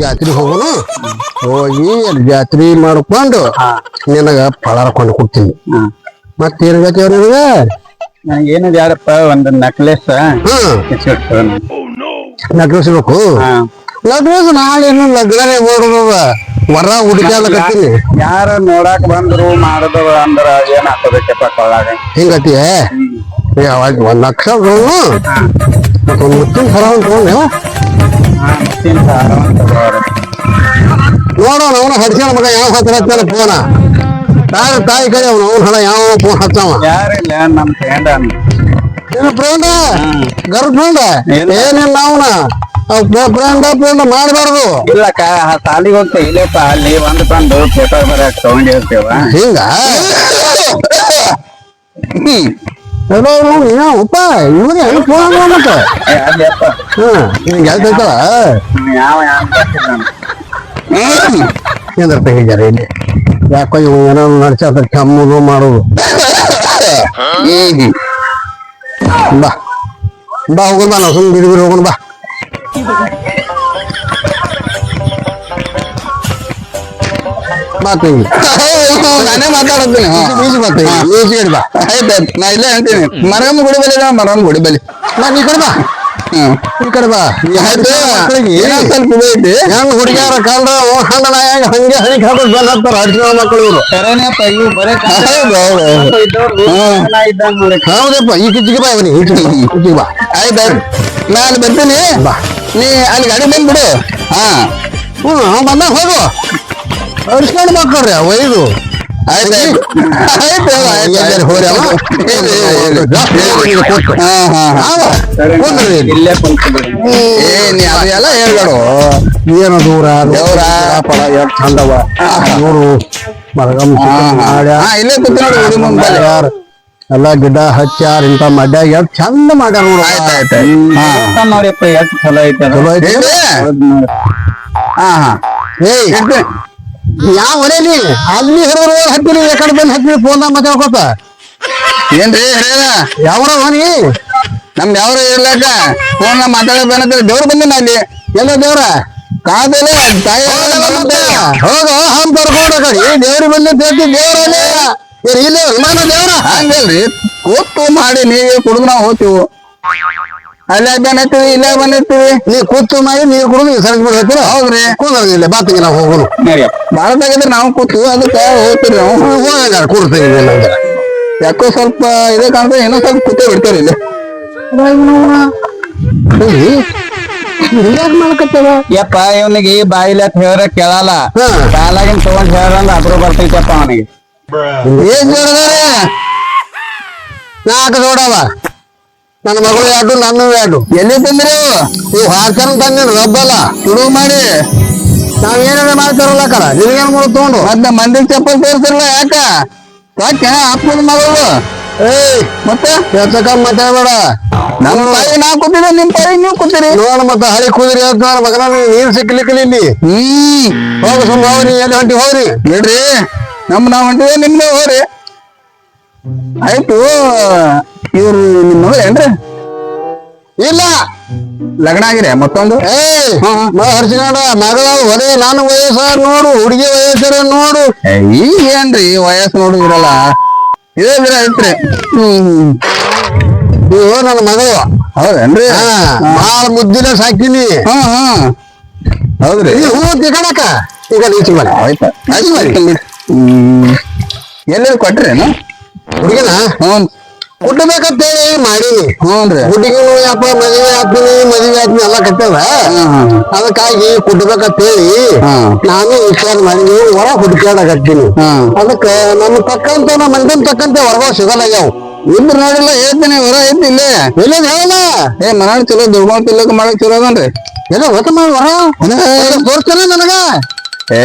ಜಾತ್ರೆ ಹೋಗೋಣ ಹೋಗಿ ಅಲ್ಲಿ ಜಾತ್ರೆ ಮಾಡ್ಕೊಂಡು ನಿನಗ ಪಳಾರ ಕೊಂಡು ಕೊಡ್ತೀನಿ ಮತ್ತೇನ್ ಬೇಕವ ನಿನಗ? ಏನು ಯಾರಪ್ಪ ಒಂದು ನೆಕ್ಲೆಸ್ ಹ್ಮ್ ಬೇಕು? ಹಾ. ನಗ್ರಿಸ್ ನಾಳೆ ಲಗ್ನನೇ ಮಾಡೋದದ ವರ ಹುಡುಕಾಡಕತ್ತೀನಿ ಯಾರ ನೋಡಾಕ ಬಂದ್ರು ಮಾಡದವ ಅಂದ್ರ ಏನ್ ಹಾಕೋಬೇಕಪ್ಪ ಕೊಳ್ಳಾಗ? ಹಿಂಗತಿಯ? ಅವಾಗ ಒಂದ್ ಲಕ್ಷ ಒಂದು ಮತ್ತಿನ್ ತಗೋರಿ. ನೋಡೋಣ ಅವನ ಹಡ್ಸ್ಯಾನ ಮಗ ಯಾವ ಹತ್ರ ಹಚ್ಚಾನ ಫೋನ ತಾಯಿ ತಾಯಿ ಕಡೆ ಅವನು ಅವನ ಹಣ ಯಾವ ಫೋನ್ ಹಚ್ಚಾವ ಯಾರಿಲ್ಲ ನಮ್ ಫ್ರೆಂಡ್ ಏನು ಫ್ರೆಂಡ್ ಗರ್ ಫ್ರೆಂಡ್ ಏನು? ಏನಿಲ್ಲ ಅವನ? ಫ್ರೆಂಡ್ ಫ್ರೆಂಡ್ ಮಾಡಬಾರ್ದು. ಇಲ್ಲಕ್ಕ ಆ ಸಾಲಿಗೆ ಹೋಗ್ತಾ ಇಲ್ಲಪ್ಪ ಅಲ್ಲಿ ಒಂದ್ ತಂದು ಫೋಟೋ ಬರಕ್ ತಗೊಂಡಿರ್ತೇವ. ಹಿಂಗ? ಎಲ್ಲೋ ಇಲ್ಲಿ? ಯಾಕೋ ಇವ್ ಏನೋ ನಡ್ಸತ್ತ ಕೆಮ್ಮುದು ಬಾ. ಬಾ, ಹೋಗೋಣ ಬಾ ನಾವು ಬಿಡಿ ಬಿಡಿ ಹೋಗೋಣ ಬಾ. ಬಾ ತಂಗಿ ನಾನೇ ಮಾತಾಡ್ತೀನಿ ಬೀಸಿ ಬಾ ತಂಗಿ ಬೀಸಿ ಹೇಳಿ ಬಾ. ಆಯ್ತಾಯ್ತು ನಾ ಇಲ್ಲೇ ಹೇಳ್ತೀನಿ. ಮರಗಮ್ಮ ಗುಡಿ ಬಲಿ ಮರಗಮ್ಮ ಗುಡಿ ಬಲಿ ನೀ ಕಡೆ ಬಾ. ಹ್ಮ್ ಈ ಕಡೆ ಬಾ. ಆಯ್ತು. ಸ್ವಲ್ಪ ಇದು ಐತಿ? ಹೆಂಗ್ ಹುಡುಗಿಯರ ಕಾಲ ಹಣ್ಣ ಹೆಂಗ ಹಂಗೆ ಹರಿ ಹಾಕೋದು ಬಂದ್ ಹತ್ತಾರ ಅಡ್ಸಿನ ಮಕ್ಕಳು ಇವರು. ಹೌದಪ್ಪ ಈ ಕಿಚ್ಚಿಗೆ ಬಾ ಕಿಚ್ಚಿಗೆ ಬಾ. ಆಯ್ತಾಯ್ತು ನಾನು ಬರ್ತೀನಿ. ಬಾ. ನೀ ಅಲ್ಲಿ ಗಾಡಿ ಬಂದ್ಬಿಡು. ಹಾ. ಹ್ಞೂ ಬಂದ ಬಂದಾಗ ಹೋಗು. ಅಡ್ಸ್ಕೊಂಡು ಮಕ್ಕಳ್ರಿ ಒಯ್ದು. ಆಯ್ತು ಎಲ್ಲಾರು ಹೋರಿ ಅವ? ಎಲ್ಲ ಹೇಳ್ಬೇಡು. ಏನು ದೂರ? ದೂರ. ಪಡ ಎಷ್ಟು ಚಂದವ? ನೋಡು ಮರಗಮ್ ಇಲ್ಲೇ ಕೂತ್ ನೋಡಿ ಮುಂದೆ. ಎಲ್ಲ ಗಿಡ ಹಚ್ಚಾರ ಇಂತ ಮಡ್ಯಾಗ ಎಷ್ಟ್ ಚಂದ ಮಾಡ್ಯಾರ ನೋಡು. ನೋಡಿಯಪ್ಪ ಎಷ್ಟು ಚಲೋ ಐತೆ ಚಲೋ ಐತಿ? ಹಾ ಹಾ. ಏಯ್. ಯಾವ ನೀ ಅಲ್ಲಿ ಹಿಡಿದ್ರು ಹತ್ತಿರಿ ಈ ಕಡೆ ಬಂದು ಹತ್ತಿರಿ ಫೋನ್ ಮತ್ತೆ ಹೋಗೋತ ಏನ್ರಿ ಹಿರಿಯರ ಯಾವ್ರ ಮನಿ ನಮ್ದು ಯಾವ್ರ ಇರ್ಲಾಕ? ಫೋನ್ ಮಾತಾಡಕ್ ಬಂದ್ರೆ ದೇವ್ರು ಬಂದಿನ ಅಲ್ಲಿ. ಎಲ್ಲ ದೇವ್ರ? ಕಾದಲೆ ತಾಯಿ ಹೌದು ಹಮ್ ಬರ್ಕೊಂಡು ಕಡಿ. ದೇವ್ರಿಗೆ ಬಂದ ದೇವ್ರ ಏನ್ ಇಲ್ಲ ವಿಮಾನ ದೇವ್ರ. ಹಂಗಲ್ರಿ ಕೂತು ಮಾಡಿ ನೀವೇ ಕುಡಿದು ನಾವು ಹೋಗ್ತೀವಿ. ಅಲ್ಲೇ ಬಂದಿರ್ತೀವಿ ಇಲ್ಲೇ ಬಂದಿರ್ತೀವಿ ನೀ ಕೂತು ಮಾಡಿ ನೀರು ಕುಡಿದು ಸರಜ್ ಬಿಡ್ ಹೋಗ್ತೀರ ಹೌದ್ರಿ. ಇಲ್ಲ ಬಾತಿಗೆ ನಾವು ಹೋಗೋನು ಭಾಳ ತೆಗೆದ್ರೆ ನಾವು ಕೂತು ಅದಕ್ಕೆ ಹೋಗ್ತೀವಿ ನಾವು. ಹೋಗಂಗಾರ ಕೂಡ್ತೀವಿ ಯಾಕೋ ಸ್ವಲ್ಪ ಇದೇ ಕಾಣ್ತದೆ ಏನೋ ಸ್ವಲ್ಪ ಕೂತೇ ಬಿಡ್ತಾರೆ ಇಲ್ಲಿ. ಯಪ್ಪ ಇವನಿಗೆ ಬಾಯಿಲೆ ಅಂತ ಹೇಳ್ರ ಕೇಳಲ್ಲ. ಕಾಲಾಗಿನ್ ತಗೊಂಡ್ ಹೇಳ್ರಂದ್ರ ಅದ್ರ ಬರ್ತೈತಪ್ಪ ಅವನಿಗೆ. ಏನ್ ಹೇಳಿದಾರೆ ನಾಲ್ಕು ನೋಡವ ನನ್ನ ಮಗಳು ಎರಡು ನನ್ನ ಎರಡು. ಎಲ್ಲಿ ತಂದ್ರಿ ನೀವು? ಹಾಕನ್ ತಂದೆ ರಬ್ಬಲ್ಲ ಶುರು ಮಾಡಿ. ನಾವ್ ಏನಾರ ಮಾಡ್ತಾರಲ್ಲ ಕಡ? ನಿನಗೇನ್ ಮಾಡೋದು ತಗೊಂಡು? ಅದ್ನ ಮಂದಿ ಚಪ್ಪಲ್ ತೋರಿಸಿರಲ್ಲ ಯಾಕ? ಯಾಕೆ? ಅಪ್ಪನ ಮಗಳು. ಏಯ್ ಮತ್ತೆ? ಹೆಚ್ಚಕ ಮಾತಾಡಬೇಡ. ನಮ್ಮ ತಾಯಿ ನಾ ಕೂತಿದ್ದೆ ನಿಮ್ ತಾಯಿ ನೀವು ಕೂತೀರಿ. ನೋಡ ಮತ್ತೆ ಹಳಿ ಅಂತ ಹೇಳ್ತಾರ ಮಗನ ನೀರ್ ಸಿಕ್ಲಿಕ್ಕಿಲ್ಲ ಇಲ್ಲಿ. ಹ್ಮ್. ಹೋಗ ಸುಮ್ಮ ಹೋಗ್ರಿ ಎಲ್ಲಿ ಹೊಂಟಿ ಹೋಗ್ರಿ. ಹೇಳ್ರಿ ನಮ್ ನಾವ್ ಹೊಂಟಿವೆ ನಿಮ್ದು ಹೋಗ್ರಿ. ಆಯ್ತು ಇವ್ರು ನಿಮ್ಮ ಮಗಳು ಏನ್ರಿ? ಇಲ್ಲ. ಲಗ್ನ ಆಗಿರಿ ಮತ್ತೊಂದು? ಏಯ್ ಹರ್ಸಿನಾಡ ಮಗಳ ಹೊರೆ ನಾನು ವಯಸ್ಸ ನೋಡು ಹುಡುಗಿ ವಯಸ್ಸರ ನೋಡು. ಈಗ ಏನ್ರಿ ವಯಸ್ಸು ನೋಡುದಿರಲ್ಲ? ಇದೇ ಬಿರ ಐತ್ರಿ ಹ್ಮ್ ನೀವು ನನ್ನ ಮಗಳು. ಹೌದೇನ್ರಿ? ಹಾ ಬಾಳ ಮುದ್ದಿನ ಸಾಕಿನಿ. ಹಾ ಹಾ. ಹೌದ್ರಿ. ಈ ಹೂ ತಿಕಣಕ ಈಗ ಈಚೆ ಬರ ಆಯ್ತಾ. ಬಿಡಿ ಎಲ್ಲರೂ ಕೊಟ್ರೇನು? ಹುಡುಗಿನ? ಹ್ಞೂ ಕುಟ್ಟಬೇಕಂತೇಳಿ ಮಾಡೀನಿ ಹ್ಞೂನ್ರಿ ಹುಡುಗಿನು ಯಪ್ಪ ಮದುವೆ ಆಗ್ತೀನಿ ಮದುವೆ ಆಗ್ತೀನಿ ಎಲ್ಲ ಕಟ್ಟದ? ಹ್ಮ್ ಹ್ಮ್ ಅದಕ್ಕಾಗಿ ಕುಡ್ಬೇಕಂತೇಳಿ ಹಾ. ನಾನು ವಿಚಾರ ಮಾಡಿದ್ವಿ ಹೊರ ಹುಡುಕಾಡಕತ್ತೀನಿ ಹಾ. ಅದಕ್ಕ ನಮ್ಮ ತಕ್ಕಂತ ನಮ್ಮ ಮಂದಿನ ತಕ್ಕಂತೆ ಹೊರಗ ಸಿಗಲ್ಲಾಗ್ಯಾವ ಇಬ್ರು ನೋಡಿಲ್ಲ ಹೇಳ್ತೀನಿ ಹೊರ ಐತಿ ಇಲ್ಲೇ. ಎಲ್ಲೇನ್ ಹೇಳಲ್ಲ ಏ ಮನಾಡ್ ಚಲೋ ದುಡ್ಕೊಂಡ್ ತಿಲ್ಲಕ್ ಮಾಡಕ್ ಚಲೋ ಅದನ್ರಿ. ಎಲ್ಲ ಹೊತ್ತ ಮಾಡಿ ಹೊರ? ತೋರ್ತಾನೆ ನನಗ? ಏ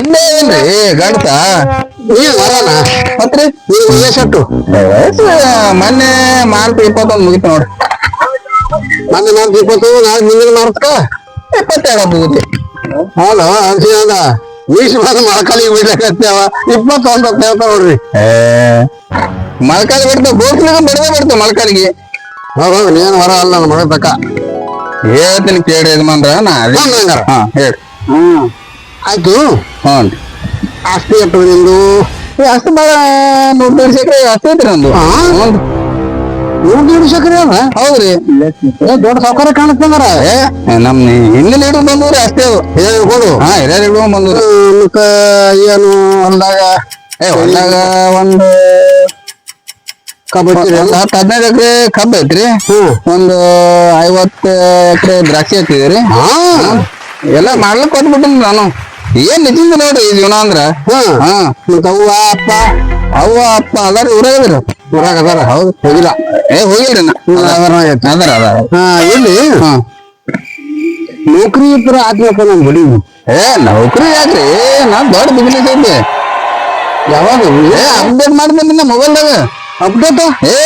ಇಲ್ಲೇ ಏನ್ರಿ? ಗಂಟ ನೀ ವರನ? ಮತ್ರಿ ನೀನು ವಯಸ್ಸಟ್ಟು ವಯಸ್ಸು ಮೊನ್ನೆ ಮಾರ್ಕ್ ಇಪ್ಪತ್ತೊಂದು ಮುಗಿತು ನೋಡ್ರಿ. ಮೊನ್ನೆ ಮಾರ್ಕ್ ಇಪ್ಪತ್ತು ನಾಳೆ ಮುಂದಿನ ಮಾರ್ಕ ಇಪ್ಪತ್ತೆರಡು ಮುಗಿತು. ಹೌದ? ಅನ್ಸಿದ ವೀಸ್ ಮಾಡ ಮೊಳಕಾಲಿಗೆ ಬಿಡ್ಲಕತ್ತೇವ ಇಪ್ಪತ್ತೊಂದು ಅಂತ ಹೇಳ್ತಾವ ನೋಡ್ರಿ. ಏ ಮಳ್ಕಾಲಿ ಬಿಡ್ತಾವ ಗೋಸ್ಲಿಗೆ ಬಿಡದೆ ಬಿಡ್ತೇವೆ ಮಳ್ಕಾಲಿಗೆ. ಹೋಗ ನೀನು ಹೊರ ಅಲ್ಲ ನನ್ನ ಮಗ ತಕ್ಕ. ಹೇಳ್ತೀನಿ ಕೇಳಿ ಯಜಮಾನ್ರ ನಾ ಹೇಳಿ. ಹ್ಮ್. ಆಯ್ತು. ಹ್ಞೂ ಆಸ್ತಿ ಎಷ್ಟು ನಿಂದು? ಅಷ್ಟು ಬಾಳ ನೂರ್ ದೇಡ್ಸ್ ಎಕರೆ ಅಷ್ಟೇ ಐತ್ರಿ ನಂದು ಹಾ? ನೂರು ದೀಡ್ ಸಕ್ರೆ ಅದ? ಹೌದ್ರಿ. ಏ ದೊಡ್ಡ ಸಾವುಕಾರ ಕಾಣಿಸ್ತಂದ್ರ ಏ ನಮ್ ಹಿಂದಿನ ಹಿಡಿದು ಬಂದವ್ರಿ ಅಷ್ಟೇ ಅವು ಕೊಡು. ಹಾ ಹಿರಿಯರ್ ಹಿಡಿದು ಬಂದವ್ರಿ ಅದಕ್ಕೆ ಏನು ಹೊಲ್ದಾಗ? ಏ ಹೊಲ್ದಾಗ ಒಂದು ಕಬ್ಬು ಒಂದ್ ಹತ್ತು ಹದಿನೈದು ಎಕರೆ ಕಬ್ಬು ಐತ್ರಿ. ಒಂದು ಐವತ್ತು ಎಕರೆ ದ್ರಾಕ್ಷಿ ಹಾಕಿದ್ರಿ ಹಾ. ಎಲ್ಲ ಮಾಡ್ಲಿಕ್ಕೆ ಕೊಟ್ಬಿಟ್ಟಿನಿ ನಾನು. ಏನ್ ನಿಜಂದ ನೋಡ್ರಿ ಜೀವನ ಅಂದ್ರ? ಹ್ಮ್. ಹಾ. ಮತ್ತ ಅವ್ವ ಅಪ್ಪ. ಅವ್ವ ಅಪ್ಪ ಅದಾರ ಊರಾಗ ಅದಾರ ಊರಾಗ ಅದಾರ ಹೌದು. ಹೋಗಿಲ್ಲ. ಏ ಹೋಗಿಲ್ರಿ ಅದಾರ. ಅದಾರ ಹಾ ಇಲ್ಲಿ ಹಾ. ನೌಕರಿ ಇದ್ರ ಆತ್ಮಕ ನಮ್ ಬಡಿ ಏ ನೌಕರಿ ಯಾಕ್ರಿ? ನಾ ದೊಡ್ಡ ಬಿಸ್ನೆಸ್ ಐತಿ ಯಾವಾಗ? ಏ ಅಪ್ಡೇಟ್ ಮಾಡ್ತೀನಿ ಮೊಬೈಲ್ ಮೊಬೈಲ್ದಾಗ. ಅಪ್ಡೇಟ್ ಏ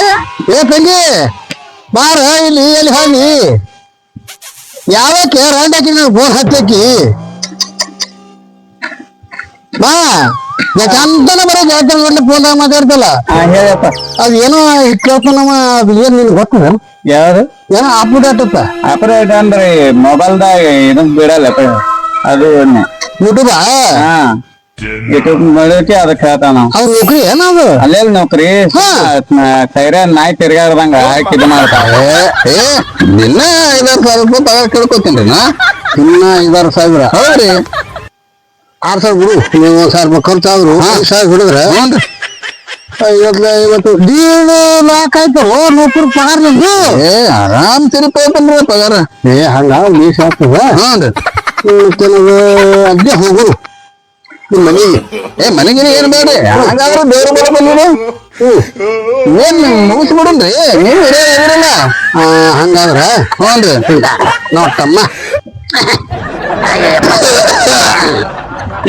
ಏ ತಂಗಿ. ಬಾರ ಇಲ್ಲಿ ಎಲ್ಲಿ ಹೋಗಿ ಯಾವಕ್ಕೆ ರಂಡ್ ಹಾಕಿ ಫೋನ್ ಬಾ. ಚಂದನ ಬರೋ ಹೇಳ್ತಾನೆ ಒಳ್ಳೆ ಫೋನ್ದಾಗ ಮಾತಾಡ್ತಲ್ಲ. ಹೇಳಪ್ಪ. ಅದು ಏನೋ ಕೇಳ್ತಾನ ನಮ್ಮ ಅದು ಏನ್ ನಿನ್ ಗೊತ್ತದ? ಯಾವ್ದು? ಏನೋ ಅಪ್ಡೇಟ್ ಆಪರೇಟ್ ಅಂದ್ರೆ ಮೊಬೈಲ್ದಾಗ ಇದನ್ ಬಿಡಲ್ಲ ಅದು ಯೂಟ್ಯೂಬ್ ಹಾ. ಯೂಟ್ಯೂಬ್ ಮಾಡಕ್ಕೆ ಅದಕ್ಕೆ ಹೇಳ್ತಾನ ಅವ್ರ ನೌಕರಿ ಏನದು ಅಲ್ಲೇ ನೌಕರಿ. ಕೈರ ನಾಯಿ ತಿರ್ಗಾಡ್ದಂಗ ಹಾಕಿ ಇದು ಮಾಡ್ತಾವ ಏ ದಿನ ಐದಾರು ಸಾವಿರ ರೂಪಾಯಿ ಕೇಳ್ಕೊತೀನಿ ನಾ. ಇನ್ನ ಐದಾರು ಸಾವಿರ. ಹೌದ್ರಿ. ಆರ್ ಸಾವಿರ ಬಿಡು. ನೀವು ಒಂದ್ ಸಾವಿರ ರೂಪಾಯಿ ಖರ್ಚಾದ್ರು ಐದು ಸಾವಿರ ಹಿಡಿದ್ರೆ ಹ್ಞೂ ಐವತ್ತು. ಇವತ್ತು ದೀಡ್ ಲಾಕ್ ಆಯ್ತು ಓ ನೌಕರಿ ಪಗಾರ ನಂದು. ಏ ಆರಾಮ್ ತಿರುಪಾಯಿ ಬಂದ್ರೆ ಪಗಾರ. ಏ ಹಂಗ ನೀ ಆಗ್ತದ ಹ್ಞೂನ್ರಿ. ಕೆಲವು ಅಡ್ಡೆ ಹೋಗು ನಿಮ್ಮ ಮನೆಗೆ. ಏ ಮನೆಗಿನ ಏನ್ ಬೇಡ್ರಿ? ಹಂಗಾದ್ರೆ ಬೇರೆ ಬೇರೆ ಬಂದಿರು ಏನ್ ಮುಗಿಸ್ಬಿಡುನ್ರಿ? ನೀವು ಇರೇ ಇರಲ್ಲ ಹ್ಞೂ ರೀ ಹ್ಞೂನ್ರಿ. ನೋಡ್ತಮ್ಮ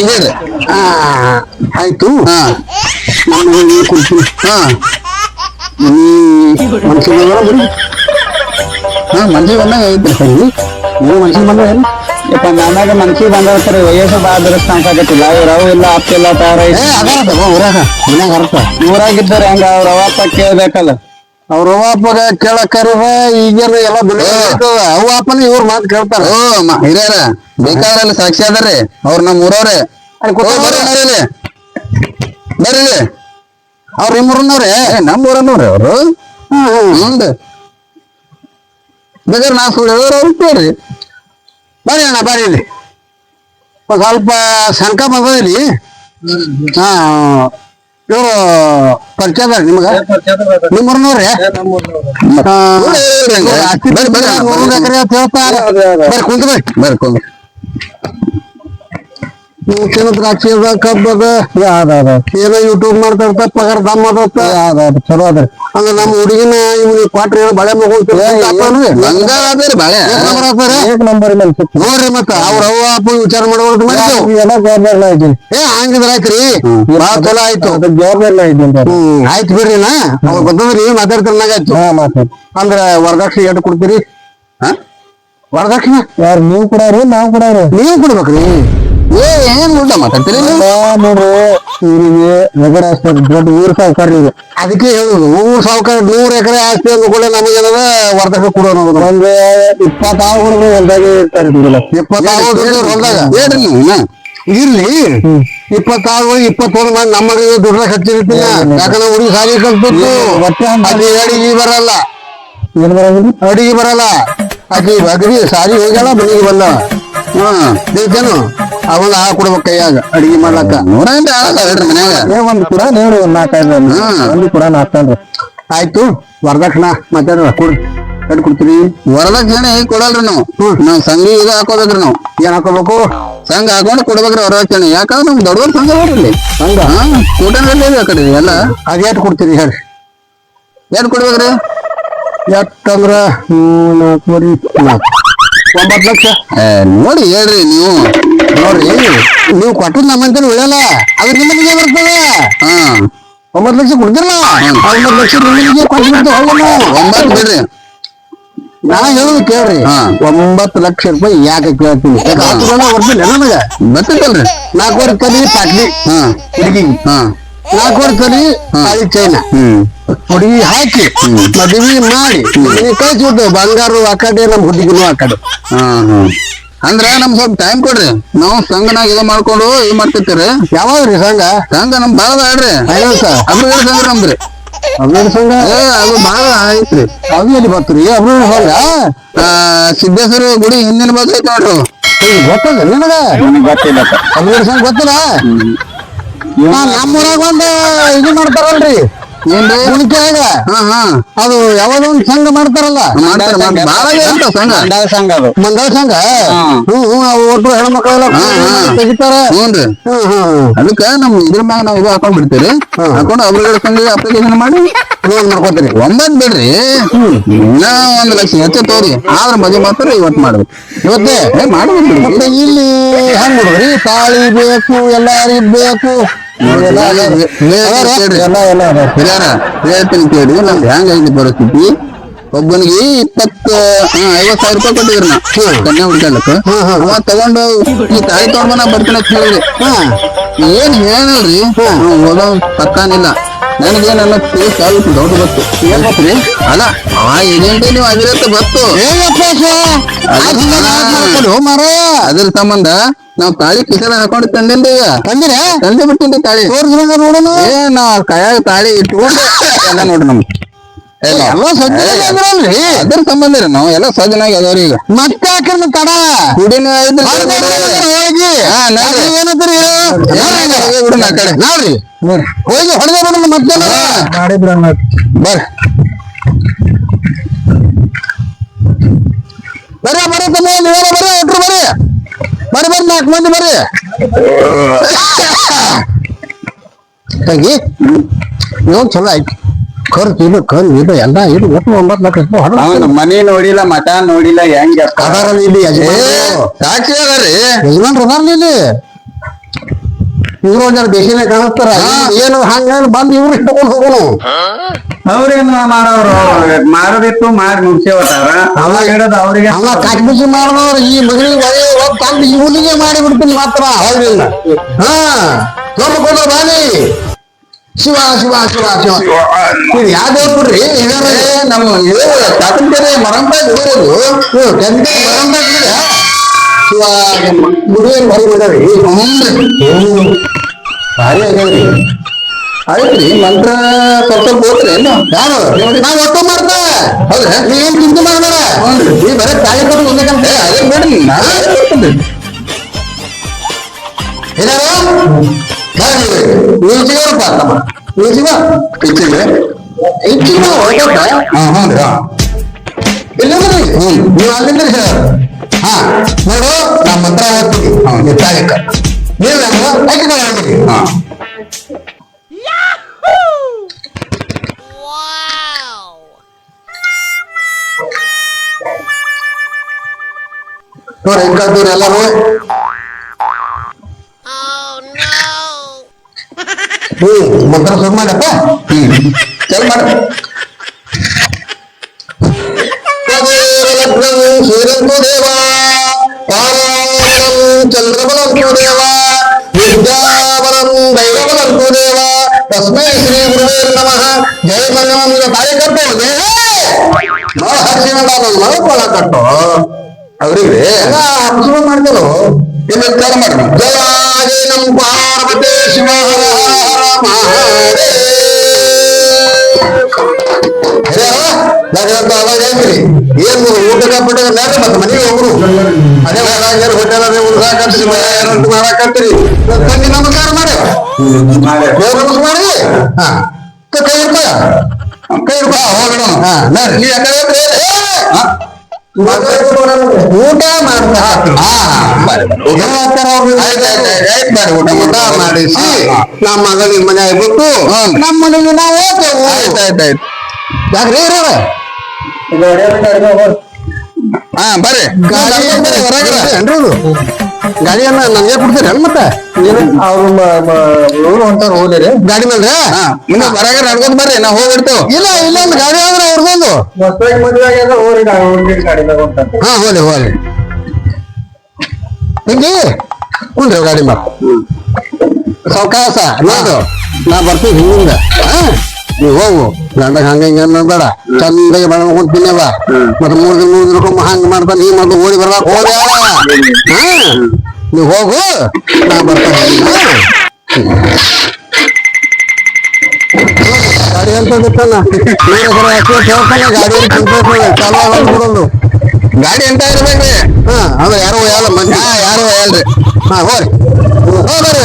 ಹೇಳ್ರಿ ಆ, ಆಯ್ತು. ಹಾ. ನಾನು ಹೋಗಿ ಕೊಡ್ತೀನಿ ಹಾ. ಮನ್ಸಿಗೆ ಬಿಡಿ ಹಾ ಮನ್ಸಿಗೆ ಬಂದಾಗ ಐತ್ರಿ ನೀವು ಮನ್ಸಿಗೆ ಏನು ಯಪ್ಪ ನನಗೆ ಮನ್ಸಿಗೆ ಸರ್ ವಯಸ್ಸು ದುರಸ್ತ ಅನ್ಸಾಕತ್ತಿಲ್ಲ ಇವ್ರು ಅವು ಇಲ್ಲ ಅಪ್ಪ ಇಲ್ಲ ತಾರ ಏ ಅದಾರತ್ತ ಊರಾಗ. ಮನ್ಯಾಗ ಅರ್ಥ. ಊರಾಗಿದ್ದಾರೆ ಹಂಗ ಅವ್ರ ಅವಪ್ಪ ಕೇಳ್ಬೇಕಲ್ಲ. ಅವ್ರ ಅವಾಪಗ ಅಪ್ಪಗ ಕೇಳಕ್ಕಾರದ ಈಗೇನು ಎಲ್ಲ ಬೆಳೆ ಅವ್ವ ಅಪ್ಪನ ಇವ್ರ ಮಾತು ಕೇಳ್ತಾರ. ಹಿರಿಯರ ಬೇಕಾದ್ರಲ್ಲಿ ಸಾಕ್ಷಿ ಅದಾರ್ರಿ. ಅವ್ರ ನಮ್ಮ ಊರವ್ರೆ. ಅಲ್ಲಿ. ಬರ್ರಿ. ಬರ್ರಿ. ಅವ್ರ ನಿಮ್ಮೂರನ್ನವ್ರೆ ನಮ್ಮ ಊರನ್ನವ್ರೆ ಅವರು? ಹ್ಞೂ ಬೇಕಾದ್ರೆ ನಾ ಸುಳ್ಳು ಹೇಳೋರು ಅವ್ರು ಕೇಳ್ರಿ ಬರ್ರಿ ಅಣ್ಣ ಬರ್ರಿ ಇಲ್ಲಿ. ಸ್ವಲ್ಪ ಶಂಕ ಬಂದದಿರಿ ಹಾ ಇವರು ಪರಿಚಯ ಅದಾರ ನಿಮಗ ಅತ್ತಿ ಬರ್ರಿ, ಕುಂತ ಬರ್ರಿ ಬರ್ರಿ ಕೊಂಡ್ರಿ ತಿನ್ನ ದ್ರಾಕ್ಷಿ ಅದ ಕಬ್ಬ ಅದ. ಏನೋ ಯೂಟ್ಯೂಬ್ ಮಾಡ್ತಾ ಪಗಾರ ಪಗಾರ ದಮ್ ಅದತ್ತ ಚಲೋ ಅದ ಅಂದ್ರೆ ನಮ್ಮ ಹುಡುಗಿನ ಇವ್ನಿಗೆ ಕ್ವಾಟ್ರಿ ಏನೋ ಬಳೆ ಮಗು ಬಳೆ. ಬಾಳೆ ನಂಬರ್ ನೋಡ್ರಿ ಮತ್ತ ಅವ್ರ ಅವ್ವ ಅಪ್ಪ ವಿಚಾರ ಮಾಡ್ಬೋದು ಐತಿ ಏ ಹಂಗಿದ್ರ ಆಯ್ತ್ರಿ? ಬಾಳ ಚಲೋ ಆಯ್ತು. ಹ್ಮ್ ಆಯ್ತು ಬಿಡ್ರಿ ನಾ. ಅವ್ರು ಬಂದಂದ್ರಿ ಮಾತಾಡ್ತಾರ ಆಯ್ತು. ಅಂದ್ರೆ ವರದಕ್ಷಿಣೆ ಎಷ್ಟು ಕೊಡ್ತೀರಿ? ಹಾ? ವರದಕ್ಷಿಣೆ? ಯಾರು ನೀವು ಕೊಡಾರಿ ನಾವು ಕೊಡಾರಿ? ನೀವು ಕೊಡ್ಬೇಕ್ರಿ. ಏ ಏನ್ ಊಟ ಮಾತಾಡ್ತೀರಿ ನೋಡ್ರಿ ಇವರಿಗೆ ನಗರ ದೊಡ್ಡ ಊರ್ ಸಾವುಕಾರ ಇದು. ಅದಕ್ಕೆ ಹೇಳುದು ಊರ್ ಸಾವುಕಾರ ನೂರ್ ಎಕರೆ ಆಸ್ತಿ ಕೂಡ ನಮಗೇನದ ವರದಕ್ಷಿಣೆ ಕೊಡೋಣ ಒಂದ್ ಇಪ್ಪತ್ತು ಆಳುಗಳು ಹೊಲ್ದಾಗೆ ಇರ್ತಾರೆ ಇಪ್ಪತ್ತಾರು ಹೊಲ್ದಾಗ? ಹೇಳ್ರಿ ನೀವು. ಇರ್ಲಿ. ಇಪ್ಪತ್ತಾರು ಇಪ್ಪತ್ತೊಂದು ಮಂದಿ ನಮ್ಮ ಮನೆಗೆ ದುಡ್ಡ ಹಚ್ಚಿರ್ತೀನಿ ಯಾಕಂದ್ರೆ ಹುಡುಗಿ ಸಾಲಿ ಒಟ್ಟೆ ಅಲ್ಲಿ ಅಡಿಗೆ ಬರಲ್ಲ. ಏನ್ ಬರೋದಿಲ್ಲ ಅಡಿಗೆ ಬರಲ್ಲ. ಆಕಿ ಅಗಡಿ ಸಾಲಿ ಹೋಗ್ಯಾಳ ಮನೆಗೆ ಬಂದ ಹ್ಮ್ ಬೇಕೇನು ಅವನ್ನ ಆ ಕೊಡ್ಬೇಕು ಕೈಯಾಗ ಅಡಿಗೆ ಮಾಡ್ಲಕ್ಕ ನೂರ ಎಂಟು ಆಳ ಹೇಳ್ರಿ ಮನ್ಯಾಗ. ಏ ಒಂದ್ ಕೂಡ ನೋಡು ಒಂದ್ ನಾಲ್ಕೈದು ಒಂದು ಕೂಡ ನಾಲ್ಕೈದು ಆಯ್ತು ವರದಕ್ಷಿಣ ಮಾತಾಡ ಕೊಡ್. ಎಟ್ ಕೊಡ್ತೀರಿ? ವರದಕ್ಷಿಣೆ ಕೊಡಲ್ರಿ ನಾವು? ನಾವ್ ಸಂಘ ಇದು ಹಾಕೋಬೇಕ್ರಿ ನಾವು. ಏನ್ ಹಾಕೋಬೇಕು? ಸಂಘ ಹಾಕೊಂಡು ಕೊಡ್ಬೇಕ್ರಿ ವರದಕ್ಷಿಣೆ. ಯಾಕಂದ್ರೆ ನಮ್ ದೊಡ್ಡವ್ರ ಸಂಘ ಹೋಗ್ರಿ ಸಂಘ? ಕೂಟನಲ್ಲಿ ಇದೆ ಆ ಕಡೆ ಎಲ್ಲ? ಅದ್ ಎಟ್ ಕೊಡ್ತೀರಿ ಹೇಳಿ ಏನ್ ಕೊಡ್ಬೇಕ್ರಿ? ಎಷ್ಟಂದ್ರ ಹ್ಮ್ ನಾಲ್ಕುವರೆ ನಾಲ್ಕು ಒಂಬತ್ತು ಲಕ್ಷ. ಏ, ನೋಡಿ ಹೇಳ್ರಿ ನೀವು. ನೋಡ್ರಿ ನೀವು ಕೊಟ್ಟದ್ ನಮ್ಮಂತ ಉಳಿಯಲ್ಲ. ಅದು ನಿಮ್ಮನಿಗೆ ಬರ್ತದೆ. ಹಾ. ಒಂಬತ್ತು ಲಕ್ಷ ಕೊಡ್ತಿರಲ್ಲ? ಒಂಬತ್ತು ಲಕ್ಷ ನಿಮ್ಮನಿಗೆ ಕೊಟ್ಬಿಡ್ತು ಒಂಬತ್ತು ಬಿಡ್ರಿ. ನಾ ಹೇಳುದು ಕೇಳ್ರಿ. ಹಾ. ಒಂಬತ್ತು ಲಕ್ಷ ರೂಪಾಯಿ ಯಾಕೆ ಕೇಳ್ತೀನಿ? ಯಾಕೆ ಹತ್ತು ಜನ ಬರ್ತಿಲ್ಲ ನನಗ. ಬರ್ತೈತಲ್ರಿ ನಾಲ್ಕುವರೆ ಕಲಿ ಪಾಟ್ಲಿ ಹಾ. ಹುಡುಗಿ. ಹಾ. ನಾಲ್ಕೂವರೆ ತೊಲಿ ತಾಳಿ ಚೈನ. ಹುಡುಗಿ ಹಾಕಿ ಮದುವೆ ಮಾಡಿ ನೀವು ಕಳ್ಸಿಬಿಟ್ಟು ಬಂಗಾರ ಆ ಕಡೆ ನಮ್ ಹುಡುಗಿನೂ ಆ ಕಡೆ. ಹಾ ಹಾ. ಅಂದ್ರ ನಮ್ ಸ್ವಲ್ಪ ಟೈಮ್ ಕೊಡ್ರಿ. ನಾವು ಸಂಘನಾಗ ಇದು ಮಾಡ್ಕೊಂಡು ಇದು ಮಾಡ್ತಿರ್ತೀರಿ. ರೀ ಸಂಘ? ಸಂಘ ನಮ್ ಬಾಳ ಆಡ್ರಿ. ಅಭಿವೃದ್ಧಿ ಸಂಘ ನಮ್ದ್ರಿ. ಅಭಿವೃದ್ಧಿ ಸಂಘ? ಏ ಅದು ಬಾಳ ಐತ್ರಿ. ಅದು ಎಲ್ಲಿ ಬರ್ತೀರಿ ಅಭಿವೃದ್ಧಿ ಸಂಘ? ಸಿದ್ದೇಶ್ವರ ಗುಡಿ ಹಿಂದಿನ ಬಸ್ ಐತಿ ನೋಡ್ರಿ ಗೊತ್ತದ ನಿನಗ? ಗೊತ್ತಿಲ್ಲ ಅಬ್ರೂಢ ಸಂಘ ಗೊತ್ತಿಲ್ಲ ನಮ್ಮೂರಾಗ ಒಂದು ಇದು ಮಾಡ್ತಾರಲ್ರಿ. ಅದು ಯಾವ್ದೋ ಒಂದು ಸಂಘ ಮಾಡ್ತಾರಲ್ಲ? ಸಂಘ. ಅದು. ಮಂಗಳ ಸಂಘ? ಹ್ಮ್ ಒಟ್ಟು ಹೆಣ್ಮಕ್ಳೆಲ್ಲ. ತೆಗಿತಾರ. ಹ್ಞೂನ್ರಿ. ಅದಕ್ಕ ನಮ್ ಇದ್ರ ಮ್ಯಾಗ ನಾವ್ ಇದು ಹಾಕೊಂಡ್ ಬಿಡ್ತೀರಿ ಹಾಕೊಂಡು ಅಬ್ರಗಡ ಸಂಘ ಅಪ್ಲಿಕೇಶನ್ ಮಾಡಿ ಲೋನ್ ಮಾಡ್ಕೊತೀರಿ. ಒಂಬತ್ ಬಿಡ್ರಿ. ಇನ್ನ ಒಂದ್ ಲಕ್ಷ ಹೆಚ್ಚು ತೋರಿ. ಆದ್ರ ಮದುವೆ ಮಾತ್ರ ಇವತ್ ಮಾಡ್ಬೇಕು ಇವತ್ತೇ? ಮಾಡ್ಬೇಕು ಮತ್ತೆ ಇಲ್ಲಿ ಹೆಂಗ್ ನೋಡ್ರಿ ತಾಳಿ ಬೇಕು ಎಲ್ಲಾರಿಗ್ ಬೇಕು. ಹೇಳ್ತೀನಿ ಕೇಳಿ ನಮ್ದು ಹೆಂಗೈತಿ ಪರಿಸ್ಥಿತಿ? ಒಬ್ಬನಿಗೆ ಇಪ್ಪತ್ತು ಐವತ್ ಸಾವಿರ ರೂಪಾಯಿ ಕೊಟ್ಟಿದ್ರಿ ನಾ. ಕನ್ಯಾ ಹುಡ್ಕಲಕ್ಕ ಅವ ತಗೊಂಡು ಈ ತಾಯಿ ತಗೊಂಡ್ ಬರ್ತೀನಿ ಅಂತ ಹೇಳಿದ್ರಿ ಏನ್ ಹೇಳಲ್ರಿ ಓದೋ ಪತ್ತಾನಿಲ್ಲ. ನನಗೇನನ್ನ ಸ್ವಲ್ಪ ಡೌಟ್ ಬತ್ತು ಏನ್ ಗೊತ್ತ್ರಿ ಅಲ್ಲ ಆ ಏಜೆಂಟ್ ನೀವು ಅದಿರತ್ತ ಬತ್ತು ಹಿಂಗ. ಅದ್ರ ಸಂಬಂಧ ನಾವ್ ತಾಳಿ ಕಿಸದ ಹಾಕೊಂಡು ತಂದಿಲ್ರಿ ಈಗ ತಂದಿರಾ? ತಂದೆ ಬಿಟ್ಟಿನ್ರಿ ತಾಳಿ ತೋರ್ಸ್ರಂಗ ನೋಡೋಣ ಏ ನಾ ಕೈಯಾಗ ತಾಳಿ ಇಟ್ಕೊಂಡು ಎಲ್ಲ ನೋಡ್ರಿ ನಮ್ಗೆ ಎಲ್ಲ ಎಲ್ಲ ಸಜ್ಜನಾಗಿ ಅದ್ರಲ್ರಿ ಅದ್ರ ಸಂಬಂಧ ರೀ ನಾವು ಎಲ್ಲ ಸಜ್ಜನಾಗಿ ಅದಾವ್ರಿ ಈಗ ಮತ್ತೆ ಯಾಕಂದ್ರೆ ತಡ ಕುಡಿನ ಐತ್ರಿ ಹೋಗಿ ಹಾ, ನೋಡ್ರಿ. ಏನಂತೀರಿ ಹೋಗಿ ಬಿಡೋಣ ಆ ಕಡೆ ನೋಡ್ರಿ ಹೋಗಿ ಹೊಡೆದ ಬಿಡೋಣ ಮತ್ತೆ ಮಾಡಿದ್ರ ಬರ್ರಿ ಬರ್ರಿ ಬರ್ರಿ ತಮ್ಮ ನೀವೆಲ್ಲ ಬರ್ರಿ ಒಟ್ರು ಬರ್ರಿ ಬರ್ರಿ ಬರ್ರಿ ನಾಲ್ಕು ಮಂದಿ ಬರ್ರಿ. ತಂಗಿ ಇವ್ ಚಲೋ ಆಯ್ತು. ಖರ್ಚು ಇದು ಖರ್ಚು ಇದು ಎಲ್ಲ ಇದು ಒಟ್ಟು ಒಂಬತ್ತು ಲಕ್ಷ ರೂಪಾಯಿ ಮನೆ ಅವನ ಮನಿ ನೋಡಿಲ್ಲ ಮಠ ನೋಡಿಲ್ಲ ಹೆಂಗ ಅದಾರಲ್ಲಿ ಇಲ್ಲಿ ಯಜಮಾನ್ರು. ಸಾಕ್ಷಿ ಅದಾರಿ ಯಜಮಾನ್ರು ಅದಾರಲ್ಲ ಇಲ್ಲಿ. ಇವ್ರು ಒಂದ್ ಬೇಸಿನ ಕಾಣಿಸ್ತಾರ. ಏನು ಹಂಗ ಬಂದು ಇವ್ರು ಇಟ್ಕೊಂಡು ಹೋಗೋನು. ಅವ್ರೇನ್ ಮಾಡೋರು ಮಾರದಿತ್ತು ಮಾರಿ ಮುಗಿಸೇವತ್ತಾರ ಅವಾಗ ಹೇಳೋದು ಅವ್ರಿಗೆ. ಅವ ಕಾಟ್ಬಿಸಿ ಮಾಡಿದವ್ರು ಈ ಮಗಳಿಗೆ ಒಳ್ಳೆ ಒಬ್ಬ ತಂದು ಇವನಿಗೆ ಮಾಡಿ ಬಿಡ್ತೀನಿ ಮಾತ್ರ. ಹೌದಿಲ್ಲ? ಹಾ ನೋಡ್ಕೊಂಡ್ರ ಬಾನಿ ಶಿವ ಶಿವ ಶಿವ ಶಿವ. ಇದು ಯಾವ ದೇವ್ರು ಬಿಡ್ರಿ ಏನಾರ? ನಮ್ಮ ಇದು ಚಾಕಂತೆರೆ ಮರಂಪ ಇರೋದು. ಗಂಗೆ ಬರಂದಾಗ ಬಿಡ ಶಿವ ಗುಡಿಯನ್ ಮರಿ ಹ್ಮ್. ಭಾರಿ ಆಗ್ಯಾವ್ರಿ ಆಯ್ತ್ರಿ ಮಂತ್ರ ಸ್ವಲ್ಪ ಸ್ವಲ್ಪ ಏನು? ಯಾರು? ನಾವ್ ಒಟ್ಟು ಮಾಡ್ತಾ ಹೌದ್ರಾ ನೀವೇನ್ ಚಿಂತೆ ಮಾಡ್ಬೇಡ. ನೀ ಬರೀ ತಾಯಿ ಕೊಟ್ಟು ಒಂದೇ ಕಂತ ಅದೇ ಬೇಡ್ರಿ ನಾಳೆ. ಏನಾರು? ನೀವು ಸಿಗೋರಪ್ಪ ತಮ್ಮ ನೀವು ಸಿಗೋ ಇಚ್ಚಿಗೆ ಹಾ ಹ್ಞೂ ರೀ ಹಾ ಇಲ್ಲಂದ್ರಿ ನೀವು ಅಲ್ಲಿಂದ ಹಾ. ನೋಡು ನಾ ಮಂತ್ರ ಓದ್ತೀನಿ ಅವ್ನಿಗೆ ತಾಳಿಕ. ನೀವು ಐಕಗಳು ಹಾ. ನೋಡಿ ಹೆಂಗಾದವ್ರು ಎಲ್ಲರೂ ಹ್ಮ್ ಮಂತ್ರ ಶುರು ಮಾಡಪ್ಪ ಹ್ಮ್ ಚಲ್ ಮಾಡ್ರಿ ಶ್ರೀರಂತು ದೇವ ಪಾರಾಯಣಂ ಚಂದ್ರಬಲಂತು ದೇವ ವಿದ್ಯಾಬಲಂ ದೈವಬಲಂತು ದೇವ ತಸ್ಮೈ ಶ್ರೀ ಗುರುವೇ ನಮಃ ಜಯ ಮಂಗಮಂ ಕಾರ್ಯಕರ್ತ ಜಯ ನಾವು ಹರ್ಷಿನ ಮಲಕೊಳ ಕಟ್ಟು ಅವ್ರಿಗೆ ಹರ್ಷಿನ ಮಾಡ್ತಾರೋ ಇನ್ನು ಉದ್ಧಾರ ಮಾಡಿ. ಜಯ ನಮ್ ಪಾರ್ವತಿ ಶಿವ ಹರ ಹರ ಮಹಾದೇವ. ನಗರದ ಅವಾಗ ಹೆಂಗ್ರಿ ಏನ್ ಊಟ ಪಟ್ಟದ ಬೇರೆ ಮತ್ತೆ ಮನೆಗೆ ಹೋಗ್ರು ಅದೇ ಹೊರಗಾಗ್ಯಾರ ಹೋಟೆಲ್ ಅದೇ ಉಳ್ಸಾಕತ್ತೀರಿ ಮನೆ ಮಾಡಾಕತ್ತೀರಿ ತಂಗಿ ನಮಸ್ಕಾರ ಮಾಡಿ. ನಮಸ್ಕಾರ ಮಾಡಿ ಹಾ. ಕ- ಇಡ್ಕೊ ಕೈ ಇಡ್ಕೊ ಹೋಗೋಣ ಹಾ ನೀ ಯಾಕಂದ್ರೆ ಏ! ಹಾ? ಊಟ ಮಾಡ್ತಾ ಮಾಡ್ತಾರ ಊಟ ಊಟ ಮಾಡಿಸಿ ನಮ್ಮ ಮಗನಿಗೆ ಮನೆ ಆಗ್ಬಿಟ್ಟು ನಮ್ಮ ಮನೆಗೆ ನಾವು ಹೋಗ್ತೇವೆ. ಯಾಕ್ರಿ ಹಾ ಬರ್ರಿ. ಗಾಡಿ ಹೊರಗಡೆ ಗಾಡಿಯನ್ನ ನನಗೆ ಕೊಡ್ತೀರಿ ಮತ್ತೆ? ಅವ್ರು ಇವ್ರು ಹೊಂಟಾರ ಹೋಗ್ಲಿರಿ ಗಾಡಿ ಮೇಲೆ ಹಾ. ಮುಂದೆ ಹೊರಗ ನಡ್ಕೊಂಡ್ ಬರ್ರಿ ನಾ ಹೋಗಿರ್ತೇವೆ ಇಲ್ಲ ಇಲ್ಲ ಒಂದು ಗಾಡಿ ಆದ್ರೆ ಅವ್ರದೊಂದು. ಹೋಗಿ ಹಾ ಹೋಲಿ ಹೋಲಿ ಹಿಂಗೆ ಕುಂಡ್ರಿ ಗಾಡಿ ಮೇಲೆ ಸಾವಕಾಶ ನೋಡು ನಾ ಬರ್ತೀವಿ ಹಿಂದಿಂದ. ಹಾ. ನೀವು ಹೋಗು. ಗಂಡಗ ಹಂಗ ಹಿಂಗ ಬೇಡ. ಚಂದಾಗಿ ಮಾಡ್ಕೊಂಡು ತಿನ್ನವ ಮತ್ತೆ ಮೂರ್ ದಿನ ಮೂರ್ ದಿನಕ್ಕೊಮ್ಮೆ ಹಂಗ ಮಾಡ್ತಾನೆ ಹಿಂಗ್ ಮಾಡ್ಕೊಂಡು ಓಡಿ ಬರ್ಬೇಕು ಹೋಗಿ ಹಾ? ನೀವು ಹೋಗು. ನಾ ಬರ್ತಾನೆ ಗಾಡಿ ಅಂತ ಬಿಟ್ಟಲ್ಲ ಗಾಡಿ ಚಾಲು ಬಿಡೋದು. ಗಾಡಿ ಎಂತ ಇರ್ಬೇಕ್ರಿ ಹಾ ಅಂದ್ರೆ ಯಾರು ಒಯ್ಯಲ್ಲ ಹಾ ಯಾರು ಹೇಳ್ರಿ ಹಾ ಹೋರಿ. ಹೋಗ್ರಿ.